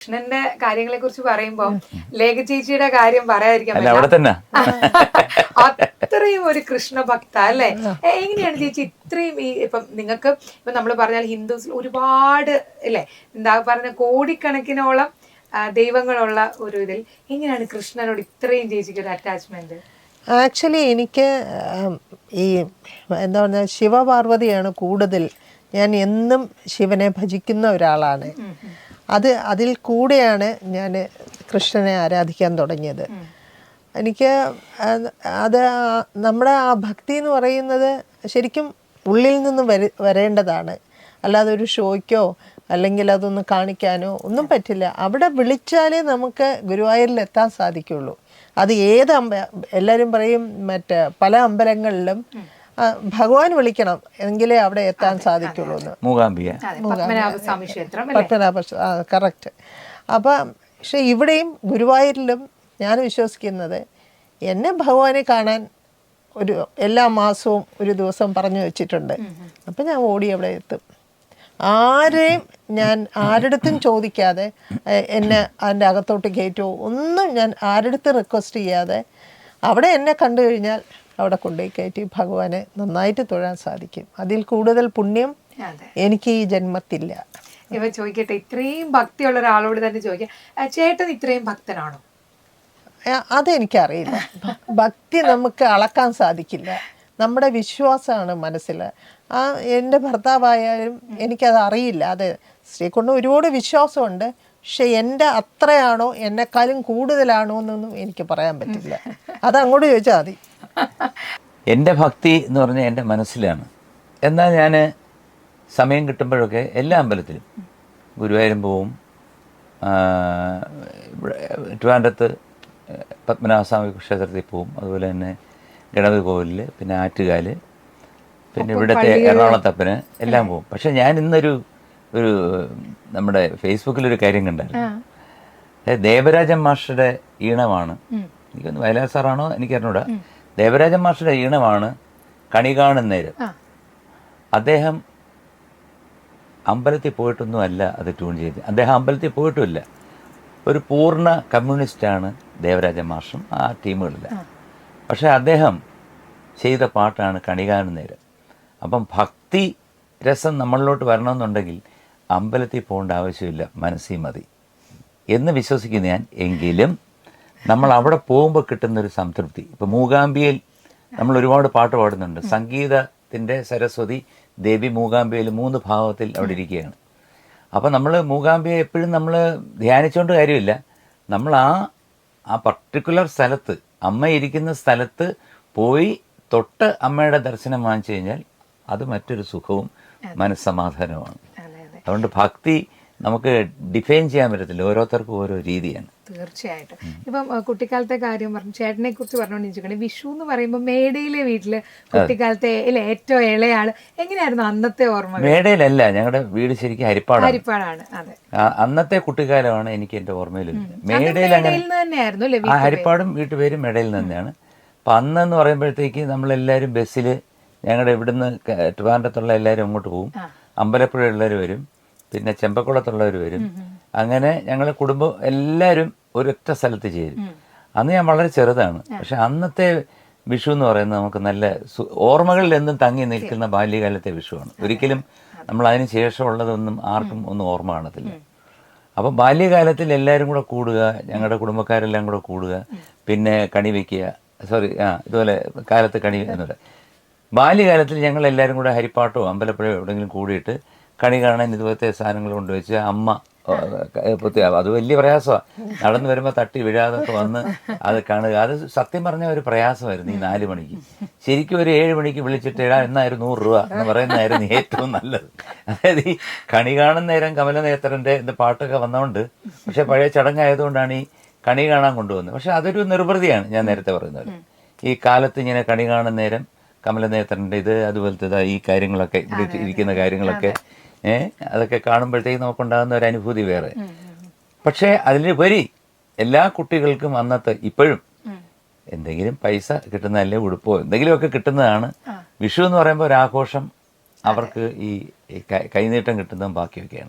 കൃഷ്ണന്റെ കാര്യങ്ങളെ കുറിച്ച് പറയുമ്പോ ലേഖ ചേച്ചിയുടെ കാര്യം പറയാതിരിക്കാൻ അത്രയും ഒരു കൃഷ്ണ ഭക്ത അല്ലെ എങ്ങനെയാണ് ചേച്ചി ഇത്രയും ഈ ഇപ്പം നിങ്ങൾക്ക് ഇപ്പൊ നമ്മൾ പറഞ്ഞാൽ ഹിന്ദുസിൽ ഒരുപാട് അല്ലെ എന്താ പറഞ്ഞ കോടിക്കണക്കിനോളം ദൈവങ്ങളുള്ള ഒരു ഇതിൽ എങ്ങനെയാണ് കൃഷ്ണനോട് ഇത്രയും ചേച്ചിക്ക് ഒരു അറ്റാച്ച്മെന്റ് ആക്ച്വലി എനിക്ക് ഈ എന്താ പറഞ്ഞാൽ ശിവപാർവതിയാണ് കൂടുതൽ. ഞാൻ എന്നും ശിവനെ ഭജിക്കുന്ന ഒരാളാണ്. അത് അതിൽ കൂടെയാണ് ഞാൻ കൃഷ്ണനെ ആരാധിക്കാൻ തുടങ്ങിയത്. എനിക്ക് അത് നമ്മുടെ ആ ഭക്തി എന്ന് പറയുന്നത് ശരിക്കും ഉള്ളിൽ നിന്ന് വര വരേണ്ടതാണ്. അല്ലാതെ ഒരു ഷോയ്ക്കോ അല്ലെങ്കിൽ അതൊന്ന് കാണിക്കാനോ ഒന്നും പറ്റില്ല. അവിടെ വിളിച്ചാലേ നമുക്ക് ഗുരുവായൂരിൽ എത്താൻ സാധിക്കുള്ളൂ. അത് ഏത് അമ്പ എല്ലാവരും പറയും മറ്റേ പല അമ്പലങ്ങളിലും ഭഗവാൻ വിളിക്കണം എങ്കിലേ അവിടെ എത്താൻ സാധിക്കുള്ളൂ എന്ന്. മൂകാംബിക. പത്മനാഭ കറക്റ്റ് അപ്പം പക്ഷെ ഇവിടെയും ഗുരുവായൂരിലും ഞാൻ വിശ്വസിക്കുന്നത് എന്നെ ഭഗവാനെ കാണാൻ ഒരു എല്ലാ മാസവും ഒരു ദിവസം പറഞ്ഞു വെച്ചിട്ടുണ്ട്. അപ്പം ഞാൻ ഓടി അവിടെ എത്തും. ആരെയും ഞാൻ ആരുടെടുത്തും ചോദിക്കാതെ എന്നെ അതിന്റെ അകത്തോട്ട് കയറ്റുമോ ഒന്നും ഞാൻ ആരുടെടുത്തും റിക്വസ്റ്റ് ചെയ്യാതെ അവിടെ എന്നെ കണ്ടു കഴിഞ്ഞാൽ അവിടെ കൊണ്ടുപോയി കയറ്റി ഭഗവാനെ നന്നായിട്ട് തൊഴാൻ സാധിക്കും. അതിൽ കൂടുതൽ പുണ്യം എനിക്ക് ഈ ജന്മത്തില്ല. ഇവ ചോദിക്കട്ടെ ഇത്രയും ഭക്തിയുള്ള ഒരാളോട് തന്നെ ചോദിക്കാം. ചേട്ടൻ ഇത്രയും ഭക്തനാണോ? അതെനിക്കറിയില്ല. ഭക്തി നമുക്ക് അളക്കാൻ സാധിക്കില്ല. നമ്മുടെ വിശ്വാസമാണ് മനസ്സിൽ ആ എന്റെ ഭർത്താവായാലും എനിക്കത് അറിയില്ല. അത് സ്ത്രീക്കൊണ്ട് ഒരുപാട് വിശ്വാസമുണ്ട്. പക്ഷെ എന്റെ അത്രയാണോ എന്നെക്കാളും കൂടുതലാണോ എന്നൊന്നും എനിക്ക് പറയാൻ പറ്റില്ല. അത് അങ്ങോട്ട് ചോദിച്ചാൽ മതി. എന്റെ ഭക്തി എന്ന് പറഞ്ഞാൽ എന്റെ മനസ്സിലാണ്. എന്നാൽ ഞാൻ സമയം കിട്ടുമ്പോഴൊക്കെ എല്ലാ അമ്പലത്തിലും ഗുരുവായൂരും പോവും. ട്രിവാൻഡ്രത്ത് പത്മനാഭസ്വാമി ക്ഷേത്രത്തിൽ പോവും. അതുപോലെ തന്നെ ഗണപതി കോവിലിൽ പിന്നെ ആറ്റുകാൽ പിന്നെ ഇവിടുത്തെ എറണാകുളത്തപ്പന് എല്ലാം പോവും. പക്ഷെ ഞാൻ ഇന്നൊരു ഒരു നമ്മുടെ ഫേസ്ബുക്കിലൊരു കാര്യം കണ്ടായിരുന്നു. ദേവരാജൻ മാസ്റ്ററുടെ ഈണമാണ്. എനിക്കൊന്ന് വയലാർ സാറാണോ? എനിക്ക് അറിഞ്ഞൂടാ ദേവരാജൻ മാസ്റ്ററുടെ ഈണമാണ് കണി കാണുന്നേര് അദ്ദേഹം അമ്പലത്തിൽ പോയിട്ടൊന്നും അല്ല അത് ട്യൂൺ ചെയ്ത് അദ്ദേഹം അമ്പലത്തിൽ പോയിട്ടുമില്ല. ഒരു പൂർണ കമ്മ്യൂണിസ്റ്റാണ് ദേവരാജൻ മാഷും ആ ടീമുകളിൽ പക്ഷേ അദ്ദേഹം ചെയ്ത പാട്ടാണ് കണി കാണുന്നേരം അപ്പം ഭക്തി രസം നമ്മളിലോട്ട് വരണമെന്നുണ്ടെങ്കിൽ അമ്പലത്തിൽ പോകേണ്ട ആവശ്യമില്ല. മനസ്സിൽ മതി. എന്ന് വിശ്വസിക്കുന്ന ഞാൻ എങ്കിലും നമ്മൾ അവിടെ പോകുമ്പോൾ കിട്ടുന്ന ഒരു സംതൃപ്തി. ഇപ്പൊ മൂകാംബിയയിൽ നമ്മൾ ഒരുപാട് പാട്ട് പാടുന്നുണ്ട്. സംഗീതത്തിന്റെ സരസ്വതി ദേവി മൂകാംബിയയിൽ മൂന്ന് ഭാവത്തിൽ അവിടെ ഇരിക്കുകയാണ്. അപ്പോൾ നമ്മൾ മൂകാംബിയെ എപ്പോഴും നമ്മൾ ധ്യാനിച്ചുകൊണ്ട് കാര്യമില്ല. നമ്മൾ ആ ആ പർട്ടിക്കുലർ സ്ഥലത്ത് അമ്മ ഇരിക്കുന്ന സ്ഥലത്ത് പോയി തൊട്ട് അമ്മയുടെ ദർശനം വാങ്ങിച്ചു കഴിഞ്ഞാൽ അത് മറ്റൊരു സുഖവും മനസ്സമാധാനവുമാണ്. അതെ അതെ. അതുകൊണ്ട് ഭക്തി നമുക്ക് ഡിഫൈൻ ചെയ്യാൻ പറ്റത്തില്ല. ഓരോരുത്തർക്കും ഓരോ രീതിയാണ്. തീർച്ചയായിട്ടും. ഇപ്പം കുട്ടിക്കാലത്തെ കാര്യം പറഞ്ഞു ചേട്ടനെ കുറിച്ച് പറഞ്ഞുകൊണ്ടിരിക്കുകയാണ് വിഷു എന്ന് പറയുമ്പോൾ മേടയിലെ വീട്ടിൽ കുട്ടിക്കാലത്തെ ഏറ്റവും ഇളയാൾ എങ്ങനെയായിരുന്നു അന്നത്തെ ഓർമ്മ മേടയിലല്ല ഞങ്ങളുടെ വീട് ശരിക്കും ഹരിപ്പാടാണ്. ഹരിപ്പാടാണ് അതെ. അന്നത്തെ കുട്ടിക്കാലമാണ് എനിക്ക് എന്റെ മേടയിൽ അങ്ങനെ ആ ഹരിപ്പാടും വീട്ടുപേരും മേടയിൽ തന്നെയാണ്. അപ്പം അന്നെന്ന് പറയുമ്പോഴത്തേക്ക് നമ്മളെല്ലാരും ബസ്സിൽ ഞങ്ങളുടെ ഇവിടുന്ന് ട്രിവാൻഡ്രത്തുള്ള എല്ലാവരും അങ്ങോട്ട് പോകും അമ്പലപ്പുഴയുള്ളവർ വരും. പിന്നെ ചെമ്പക്കുളത്തുള്ളവർ വരും. അങ്ങനെ ഞങ്ങൾ കുടുംബം എല്ലാവരും ഒരൊറ്റ സ്ഥലത്ത് ചേരും. അന്ന് ഞാൻ വളരെ ചെറുതാണ്. പക്ഷെ അന്നത്തെ വിഷു എന്ന് പറയുന്നത് നമുക്ക് നല്ല ഓർമ്മകളിൽ എന്നും തങ്ങി നിൽക്കുന്ന ബാല്യകാലത്തെ വിഷുവാണ്. ഒരിക്കലും നമ്മൾ അതിന് ശേഷമുള്ളതൊന്നും ആർക്കും ഒന്നും ഓർമ്മ കാണത്തില്ല. അപ്പം ബാല്യകാലത്തിൽ എല്ലാവരും കൂടെ കൂടുക ഞങ്ങളുടെ കുടുംബക്കാരെല്ലാം കൂടെ കൂടുക പിന്നെ കണി വയ്ക്കുക സോറി ആ ഇതുപോലെ കാലത്ത് കണി എന്നുള്ളത് ബാല്യകാലത്തിൽ ഞങ്ങൾ എല്ലാവരും കൂടെ ഹരിപ്പാട്ടോ അമ്പലപ്പുഴയോ എവിടെയെങ്കിലും കൂടിയിട്ട് കണി കാണാൻ ഇതുപോലത്തെ സാധനങ്ങൾ കൊണ്ടുവച്ച് അമ്മ അത് വലിയ പ്രയാസമാണ് നടന്നു വരുമ്പോൾ തട്ടി വീഴാതൊക്കെ വന്ന് അത് കാണുക. അത് സത്യം പറഞ്ഞ ഒരു പ്രയാസമായിരുന്നു ഈ നാല് മണിക്ക്. ശരിക്കും ഒരു ഏഴ് മണിക്ക് വിളിച്ചിട്ട് ഇടാ എന്നായിരുന്നു നൂറ് രൂപ എന്ന് പറയുന്നതായിരുന്നു ഏറ്റവും നല്ലത്. അതായത് ഈ കണി കാണുന്ന നേരം കമലനേത്രന്റെ ഇത് പാട്ടൊക്കെ വന്നതുകൊണ്ട് പക്ഷെ പഴയ ചടങ്ങായതുകൊണ്ടാണ് ഈ കണി കാണാൻ കൊണ്ടുവന്നത്. പക്ഷെ അതൊരു നിർവൃതിയാണ് ഞാൻ നേരത്തെ പറയുന്നത് ഈ കാലത്ത് ഇങ്ങനെ കണി കാണുന്ന നേരം കമലനേത്രന്റെ ഇത് അതുപോലത്തെ ഈ കാര്യങ്ങളൊക്കെ ഇവിടെ ഇരിക്കുന്ന കാര്യങ്ങളൊക്കെ അതൊക്കെ കാണുമ്പോഴത്തേക്ക് നമുക്കുണ്ടാകുന്ന ഒരു അനുഭൂതി വേറെ. പക്ഷേ അതിലുപരി എല്ലാ കുട്ടികൾക്കും അന്നത്തെ ഇപ്പോഴും എന്തെങ്കിലും പൈസ കിട്ടുന്നതല്ലേ ഉടുപ്പോ എന്തെങ്കിലുമൊക്കെ കിട്ടുന്നതാണ്. വിഷു എന്ന് പറയുമ്പോൾ ഒരു ആഘോഷം അവർക്ക് ഈ കൈനീട്ടം കിട്ടുന്നതും ബാക്കിയൊക്കെയാണ്.